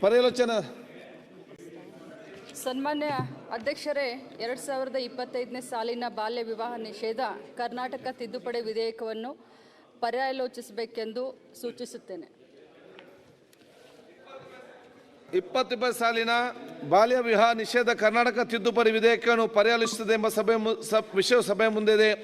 ಪರ್ಯಾಲೋಚನಾ. ಸನ್ಮಾನ್ಯ ಅಧ್ಯಕ್ಷರೇ ಎರಡು ಸಾವಿರದ ಇಪ್ಪತ್ತೈದನೇ ಸಾಲಿನ ಬಾಲ್ಯ ವಿವಾಹ ನಿಷೇಧ ಕರ್ನಾಟಕ ತಿದ್ದುಪಡಿ ವಿಧೇಯಕವನ್ನು ಪರ್ಯಾಲೋಚಿಸಬೇಕೆಂದು ಸೂಚಿಸುತ್ತೇನೆ. ಇಪ್ಪತ್ತಿಪ್ಪತ್ತು ಸಾಲಿನ ಬಾಲ್ಯ ವಿವಾಹ ನಿಷೇಧ ಕರ್ನಾಟಕ ತಿದ್ದುಪಡಿ ವಿಧೇಯಕವನ್ನು ಪರ್ಯಾಲೋಚಿಸುತ್ತದೆ ಎಂಬ ಸಭೆ ಮು- ಸ- ವಿಷಯ ಸಭೆ ಮುಂದಿದೆ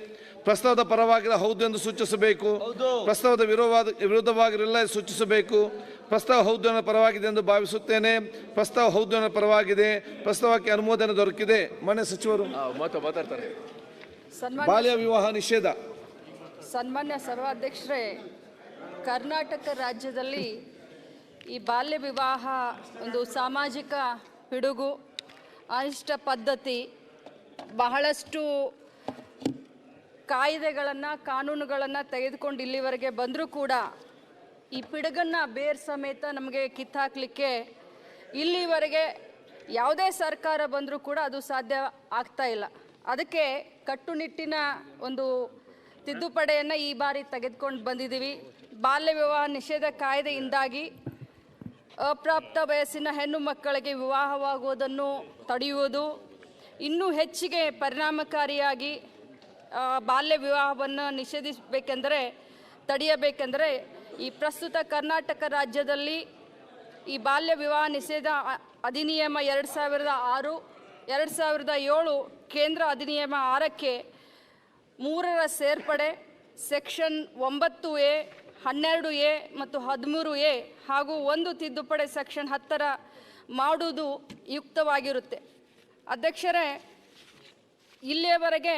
ಪ್ರಸ್ತಾವದ ಪರವಾಗಿರ ಹೌದು ಎಂದು ಸೂಚಿಸಬೇಕು. ಪ್ರಸ್ತಾವದ ವಿರೋಧ ವಿರುದ್ಧವಾಗಿರಲ್ಲ ಸೂಚಿಸಬೇಕು. ಪ್ರಸ್ತಾವ ಹೌದು ಅನ್ನೋ ಪರವಾಗಿದೆ ಎಂದು ಭಾವಿಸುತ್ತೇನೆ. ಪ್ರಸ್ತಾವ ಹೌದು ಅನ್ನೋ ಪರವಾಗಿದೆ. ಪ್ರಸ್ತಾವಕ್ಕೆ ಅನುಮೋದನೆ ದೊರಕಿದೆ. ಮನೆ ಸಚಿವರು. ಮಾತಾಡ್ತಾರೆ. ಸನ್ಮಾನ್ಯ ಬಾಲ್ಯ ವಿವಾಹ ನಿಷೇಧ. ಸನ್ಮಾನ್ಯ ಸರ್ವಾಧ್ಯಕ್ಷರೇ ಕರ್ನಾಟಕ ರಾಜ್ಯದಲ್ಲಿ ಈ ಬಾಲ್ಯ ವಿವಾಹ ಒಂದು ಸಾಮಾಜಿಕ ಪಿಡುಗು ಅನಿಷ್ಟ ಪದ್ಧತಿ ಬಹಳಷ್ಟು ಕಾಯ್ದೆಗಳನ್ನು ಕಾನೂನುಗಳನ್ನು ತೆಗೆದುಕೊಂಡು ಇಲ್ಲಿವರೆಗೆ ಬಂದರೂ ಕೂಡ ಈ ಪಿಡುಗನ್ನ ಬೇರ್ ಸಮೇತ ನಮಗೆ ಕಿತ್ತಾಕ್ಲಿಕ್ಕೆ ಇಲ್ಲಿವರೆಗೆ ಯಾವುದೇ ಸರ್ಕಾರ ಬಂದರೂ ಕೂಡ ಅದು ಸಾಧ್ಯ ಆಗ್ತಾ ಇಲ್ಲ. ಅದಕ್ಕೆ ಕಟ್ಟುನಿಟ್ಟಿನ ಒಂದು ತಿದ್ದುಪಡೆಯನ್ನು ಈ ಬಾರಿ ತೆಗೆದುಕೊಂಡು ಬಂದಿದ್ದೀವಿ. ಬಾಲ್ಯ ವಿವಾಹ ನಿಷೇಧ ಕಾಯ್ದೆಯಿಂದಾಗಿ ಅಪ್ರಾಪ್ತ ವಯಸ್ಸಿನ ಹೆಣ್ಣು ಮಕ್ಕಳಿಗೆ ವಿವಾಹವಾಗುವುದನ್ನು ತಡೆಯುವುದು, ಇನ್ನೂ ಹೆಚ್ಚಿಗೆ ಪರಿಣಾಮಕಾರಿಯಾಗಿ ಬಾಲ್ಯ ವಿವಾಹವನ್ನು ನಿಷೇಧಿಸಬೇಕೆಂದರೆ, ತಡೆಯಬೇಕೆಂದರೆ ಈ ಪ್ರಸ್ತುತ ಕರ್ನಾಟಕ ರಾಜ್ಯದಲ್ಲಿ ಈ ಬಾಲ್ಯ ವಿವಾಹ ನಿಷೇಧ ಅಧಿನಿಯಮ ಎರಡು ಸಾವಿರದ ಆರು, ಎರಡು ಸಾವಿರದ ಏಳು ಕೇಂದ್ರ ಅಧಿನಿಯಮ ಆರಕ್ಕೆ ಮೂರರ ಸೇರ್ಪಡೆ, ಸೆಕ್ಷನ್ ಒಂಬತ್ತು ಎ, ಹನ್ನೆರಡು ಎ ಮತ್ತು ಹದಿಮೂರು ಎ ಹಾಗೂ ಒಂದು ತಿದ್ದುಪಡಿ ಸೆಕ್ಷನ್ ಹತ್ತರ ಮಾಡುವುದು ಯುಕ್ತವಾಗಿರುತ್ತೆ. ಅಧ್ಯಕ್ಷರೇ, ಇಲ್ಲಿಯವರೆಗೆ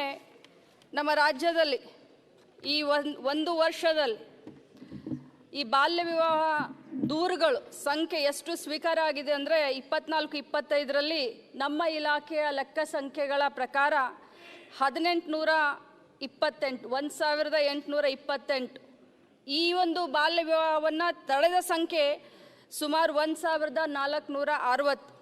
ನಮ್ಮ ರಾಜ್ಯದಲ್ಲಿ ಈ ಒಂದು ವರ್ಷದಲ್ಲಿ ಈ ಬಾಲ್ಯ ವಿವಾಹ ದೂರುಗಳು ಸಂಖ್ಯೆ ಎಷ್ಟು ಸ್ವೀಕಾರ ಆಗಿದೆ ಅಂದರೆ ಇಪ್ಪತ್ನಾಲ್ಕು, ಇಪ್ಪತ್ತೈದರಲ್ಲಿ ನಮ್ಮ ಇಲಾಖೆಯ ಲೆಕ್ಕ ಸಂಖ್ಯೆಗಳ ಪ್ರಕಾರ ಹದಿನೆಂಟುನೂರ ಇಪ್ಪತ್ತೆಂಟು, ಒಂದು ಸಾವಿರದ ಎಂಟುನೂರ ಇಪ್ಪತ್ತೆಂಟು. ಈ ಒಂದು ಬಾಲ್ಯ ವಿವಾಹವನ್ನು ತಡೆದ ಸಂಖ್ಯೆ ಸುಮಾರು ಒಂದು ಸಾವಿರದ ನಾಲ್ಕುನೂರ ಅರವತ್ತು.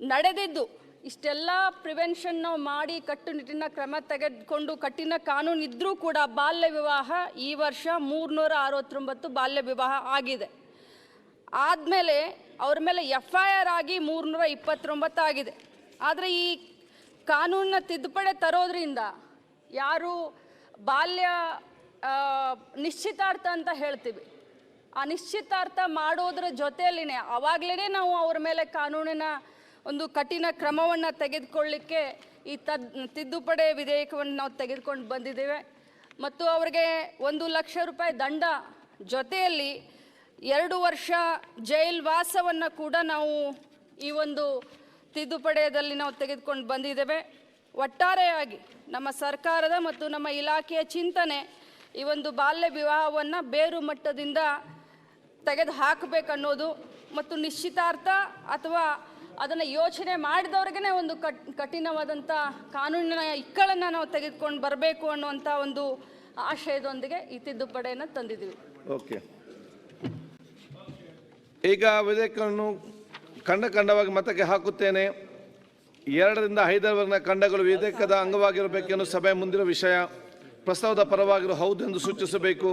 ನಡೆದಿದ್ದು ಇಷ್ಟೆಲ್ಲ ಪ್ರಿವೆನ್ಷನ್ ನಾವು ಮಾಡಿ ಕಟ್ಟುನಿಟ್ಟಿನ ಕ್ರಮ ತೆಗೆದುಕೊಂಡು ಕಠಿಣ ಕಾನೂನು ಇದ್ದರೂ ಕೂಡ ಬಾಲ್ಯ ವಿವಾಹ ಈ ವರ್ಷ ಮೂರ್ನೂರ ಅರವತ್ತೊಂಬತ್ತು ಬಾಲ್ಯ ವಿವಾಹ ಆಗಿದೆ. ಆದಮೇಲೆ ಅವ್ರ ಮೇಲೆ ಎಫ್ ಐ ಆರ್ ಆಗಿ ಮೂರ್ನೂರ ಇಪ್ಪತ್ತೊಂಬತ್ತು ಆಗಿದೆ. ಆದರೆ ಈ ಕಾನೂನಿನ ತಿದ್ದುಪಡಿ ತರೋದ್ರಿಂದ ಯಾರು ಬಾಲ್ಯ ನಿಶ್ಚಿತಾರ್ಥ ಅಂತ ಹೇಳ್ತೀವಿ. ಆ ನಿಶ್ಚಿತಾರ್ಥ ಮಾಡೋದ್ರ ಜೊತೆಯಲ್ಲಿನೇ ಅವಾಗಲೇ ನಾವು ಅವ್ರ ಮೇಲೆ ಕಾನೂನಿನ ಒಂದು ಕಠಿಣ ಕ್ರಮವನ್ನು ತೆಗೆದುಕೊಳ್ಳಿಕ್ಕೆ ಈ ತದ್, ತಿದ್ದುಪಡಿ ವಿಧೇಯಕವನ್ನು ನಾವು ತೆಗೆದುಕೊಂಡು ಬಂದಿದ್ದೇವೆ. ಮತ್ತು ಅವರಿಗೆ ಒಂದು ಲಕ್ಷ ರೂಪಾಯಿ ದಂಡ ಜೊತೆಯಲ್ಲಿ ಎರಡು ವರ್ಷ ಜೈಲ್ವಾಸವನ್ನು ಕೂಡ ನಾವು ಈ ಒಂದು ತಿದ್ದುಪಡಿಯಲ್ಲಿ ನಾವು ತೆಗೆದುಕೊಂಡು ಬಂದಿದ್ದೇವೆ. ಒಟ್ಟಾರೆಯಾಗಿ ನಮ್ಮ ಸರ್ಕಾರದ ಮತ್ತು ನಮ್ಮ ಇಲಾಖೆಯ ಚಿಂತನೆ ಈ ಒಂದು ಬಾಲ್ಯ ವಿವಾಹವನ್ನು ಬೇರು ಮಟ್ಟದಿಂದ ತೆಗೆದು ಹಾಕಬೇಕನ್ನೋದು ಮತ್ತು ನಿಶ್ಚಿತಾರ್ಥ ಅಥವಾ ಅದನ್ನು ಯೋಚನೆ ಮಾಡಿದವ್ರಿಗೆ ಒಂದು ಕಟ್ ಕಠಿಣವಾದಂಥ ಕಾನೂನಿನ ಇಕ್ಕಳನ್ನು ನಾವು ತೆಗೆದುಕೊಂಡು ಬರಬೇಕು ಅನ್ನುವಂಥ ಒಂದು ಆಶಯದೊಂದಿಗೆ ಈ ತಿದ್ದುಪಡೆಯನ್ನು ತಂದಿದ್ದೀವಿ. ಓಕೆ. ಈಗ ವಿಧೇಯಕವನ್ನು ಕಂಡ ಕಂಡವಾಗಿ ಮತಕ್ಕೆ ಹಾಕುತ್ತೇನೆ. ಎರಡರಿಂದ ಐದರವರೆಗಿನ ಖಂಡಗಳು ವಿಧೇಯಕದ ಅಂಗವಾಗಿರಬೇಕೆಂದು ಸಭೆ ಮುಂದಿನ ವಿಷಯ. ಪ್ರಸ್ತಾವದ ಪರವಾಗಿರೋ ಹೌದು ಎಂದು ಸೂಚಿಸಬೇಕು.